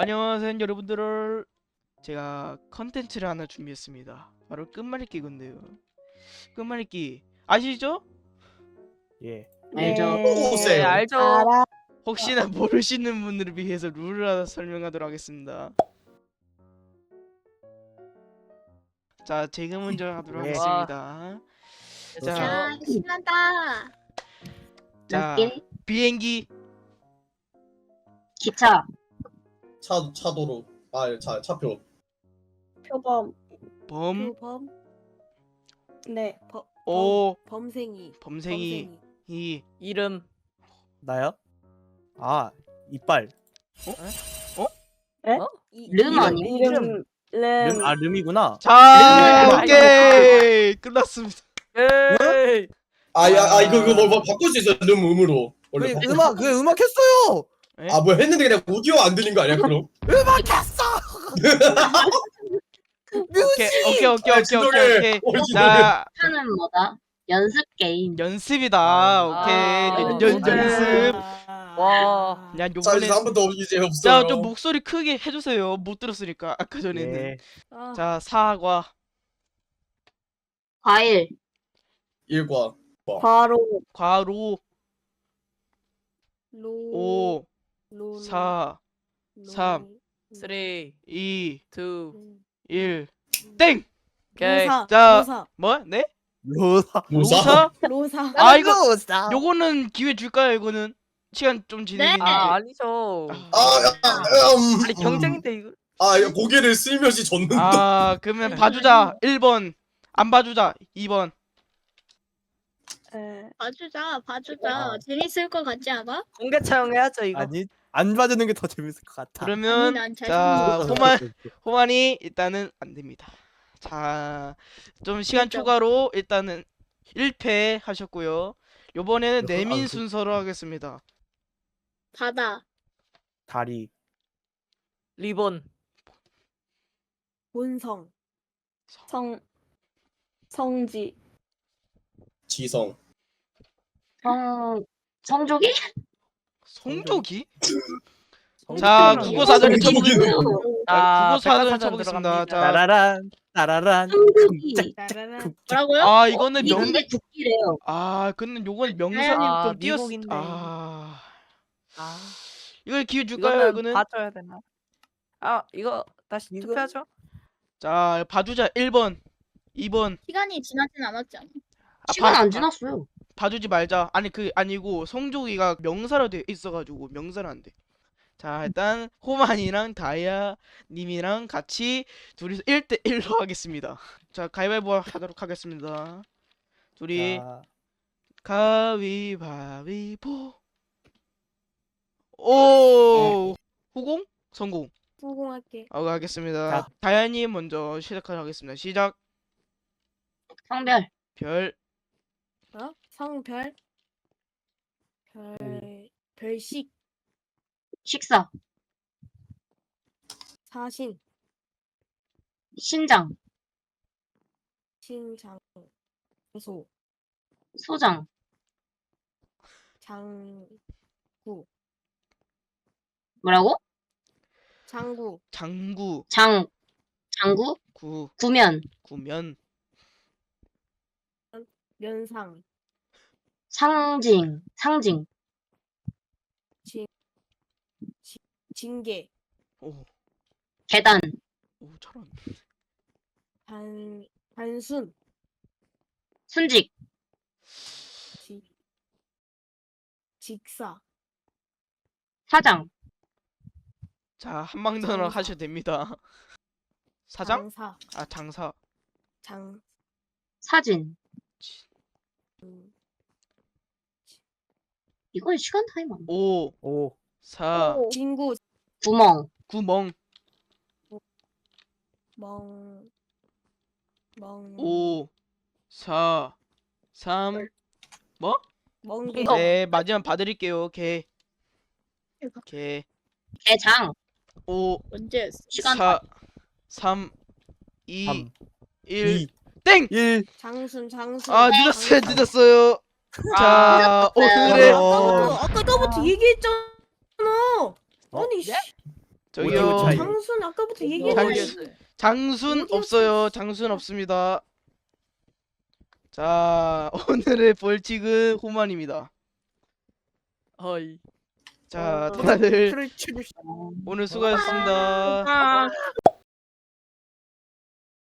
안녕하세요 여러분들 제가 컨텐츠를 하나 준비했습니다 바로 끝말잇기 건데요 끝말잇기 아시죠? 예. 알죠. 오세요. 네, 알죠. 알아. 혹시나 모르시는 분들을 위해서 룰을 하나 설명하도록 하겠습니다 자 제가 먼저 하도록 예. 하겠습니다 자 야 신난다. 자, 몇 비행기 기차. 차 차도로. 아차 차표. 표범. 범, 범, 네. 범, 오, 범생이, 범생이, 이, 이름, 나요? 아 이빨. 이, 름 이름, 아니에요? 이름 름 름, 아 름이구나. 자, 네. 오케이. 끝났습니다. 에이, 아야 아 이거 이거 뭐, 뭐 바꿀 수 있어 름 음으로. 원래 그 바꿀 음악 그 음악 했어요. 예? 아뭐 했는데 그냥 오디오 안 들린 거 아니야 그럼? 오케이 오케이 오케이 아, 오케이 오케이 오케이. 자 하는 뭐다? 연습 게임. 연습이다. 아, 오케이. 아, 연. 연습. 와, 야자 요번에 한 번더 이제 없어요. 자좀 목소리 크게 해주세요. 못 들었으니까 아까 전에는. 예. 아, 자 사과. 과일. 일과. 과로. 과로. 로, 오 로, 사 로, 삼, 쓰리, 이 투, 일 땡! 오케이. 로사 자, 로사 뭐? 네? 로사. 로사 로사? 로사 아 이거 로사. 요거는 기회 줄까요 이거는? 시간 좀 지내긴 네. 아, 아니죠. 아, 음, 아니 경쟁인데 이거. 아 이거 고개를 슬며시 젓는다 아 그러면 봐주자 1번 안 봐주자 2번 에, 봐주자, 봐주자. 아. 재밌을 것 같지 않아? 공개 차용해야죠 이거. 아니 안 봐주는 게 더 재밌을 것 같아. 그러면 아니, 난 잘. 자. 호만 호만이 일단은 안 됩니다 자 좀 시간 진짜. 초과로 일단은 1패 하셨고요 요번에는 이거 내민 안 순서로 하겠습니다 바다. 다리. 리본, 본성 성 성지 지성 성 성조기? 송조기? 성- 자. 국어 사전에. 쳐보겠습니다 아, 국어 사전에 백과사전 쳐보겠습니다. 자 따라란 따라란. 따라란 뭐라고요? 아 이거는 명 미국의 국기래요. 아 근데 요건 명사 아, 좀 띄었 미국인데. 아 아, 이걸 기회 줄까요 이거는 이거는 봐줘야 되나? 아, 이거 다시 이거- 투표하죠. 자 봐주자 1번 2번 시간이 지나진 않았지 않아? 아, 시간 봐- 안 지났어요. 봐주지 말자 아니 그 아니고 성조기가 명사로 돼 있어가지고 명사는 안 돼 자 일단 호만이랑 다이아 님이랑 같이 둘이서 1대1로 하겠습니다 자 가위바위보 하도록 하겠습니다 둘이 자, 가위바위보 오 후공 성공 후공할게 어, 하겠습니다. 자. 다현님 먼저 시작하겠습니다. 시작. 성별. 별. 어 성별 별 별식 식사. 사신 신장. 신장 소 소장. 장구 뭐라고? 장구 장구. 장. 장구. 구. 구면. 구면. 면상 상징. 상징. 징 징- 징계 오. 계단. 오 잘한. 반 반순 순직. 직 직사 사장. 자, 한방더 장사. 하셔도 됩니다. 사장? 장사 아, 장사. 장 사진. 음, 이건 시간 타임 안 돼. 오. 오. 사. 친구 구멍. 구멍. 멍 멍, 오. 사. 삼. 멍게 네, 마지막 봐드릴게요. 개. 개. 개장. 오. 언제였어? 시간 사. 삼. 이. 3 일. 2 땡! 1 장순 장순 아, 늦었어요. 장순. 늦었어요. 자, 오늘의 어. 아까부터 아까부터 얘기했잖아 어? 아니 씨 저기요 차이. 장순 아까부터 장- 얘기했는데. 장순? 없어요. 장순 없습니다. 자 오늘의 벌칙은 호만입니다. 어이. 자 어. 다들. 오늘 수고하셨습니다. 아